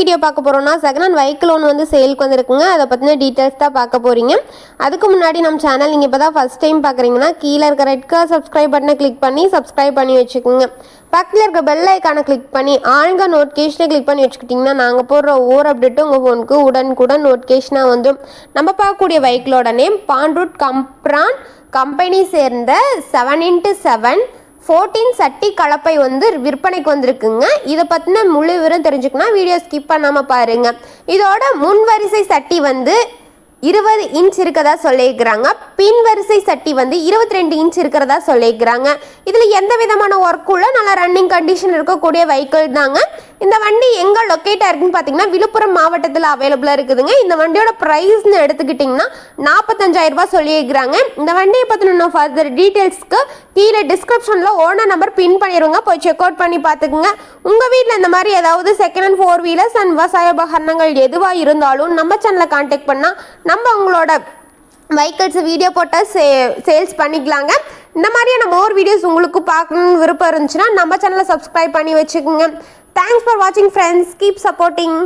Video பார்க்க போகிறோம்னா second hand vehicle ஒன்று வந்து சேலுக்கு வந்துருக்குங்க. அதை பற்றின டீட்டெயில்ஸ் தான் பார்க்க போகிறீங்க அதுக்கு முன்னாடி நம்ம சேனல் நீங்கள் இப்போ தான் ஃபஸ்ட் டைம் பார்க்குறீங்கன்னா கீழே இருக்க ரெட் கலர் சப்ஸ்கிரைப் பட்டனை கிளிக் பண்ணி சப்ஸ்கிரைப் பண்ணி வச்சுக்கோங்க. பக்கத்தில் இருக்க பெல் ஐக்கானை கிளிக் பண்ணி ஆளுங்க நோட்டிஃபிகேஷனை கிளிக் பண்ணி வச்சுக்கிட்டிங்கன்னா நாங்கள் போடுற ஒவ்வொரு அப்டேட்டும் உங்கள் ஃபோனுக்கு உடனுக்குடன் நோட்டிஃபிகேஷனாக வந்துடும் நம்ம பார்க்கக்கூடிய வெஹிக்கிளோட நேம் பாண்ட்ரூட் கம்ப்ரான் கம்பெனி சேர்ந்த செவன் இன்ட்டு செவன் ஃபோர்டீன் சட்டி கலப்பை வந்து விற்பனைக்கு வந்திருக்குங்க. இதை பற்றின முழு விவரம் தெரிஞ்சுக்கணும் வீடியோ ஸ்கிப் பண்ணாமல் பாருங்க. இதோட முன் வரிசை சட்டி வந்து இருபது இன்ச் இருக்கிறதா சொல்லியிருக்கிறாங்க. பின் வரிசை சட்டி வந்து இருபத்தி ரெண்டு இன்ச் இருக்கிறதா சொல்லியிருக்கிறாங்க. இதில் எந்த விதமான ஒர்க்குள்ள நல்லா ரன்னிங் கண்டிஷன் இருக்கக்கூடிய வெஹிக்கிள் தாங்க. இந்த வண்டி எங்கே லொக்கேட்டாக இருக்குன்னு பார்த்தீங்கன்னா விழுப்புரம் மாவட்டத்தில் அவைலபிளாக இருக்குதுங்க. இந்த வண்டியோட ப்ரைஸ்னு எடுத்துக்கிட்டிங்கன்னா நாற்பத்தஞ்சாயிரம் ரூபாய் சொல்லியிருக்கிறாங்க. இந்த வண்டியை பற்றின ஃபர்தர் டீட்டெயில்ஸ்க்கு கீழே டிஸ்கிரிப்ஷனில் ஓனர் நம்பர் பின் பண்ணிடுவோங்க போய் செக் அவுட் பண்ணி பார்த்துக்குங்க உங்கள் வீட்டில் இந்த மாதிரி ஏதாவது second hand four wheelers and விவசாய உபகரணங்கள் எதுவாக இருந்தாலும் நம்ம சேனலை கான்டாக்ட் பண்ணால் நம்ம உங்களோட வெஹிக்கிள்ஸ் வீடியோ போட்டால் சே சேல்ஸ் பண்ணிக்கலாங்க. இந்த மாதிரியான மோர் வீடியோஸ் உங்களுக்கு பார்க்கணுன்னு விருப்பம் இருந்துச்சுன்னா நம்ம சேனலை சப்ஸ்கிரைப் பண்ணி வச்சுக்கோங்க. தேங்க்ஸ் ஃபார் வாட்சிங் ஃப்ரெண்ட்ஸ் கீப் சப்போர்ட்டிங்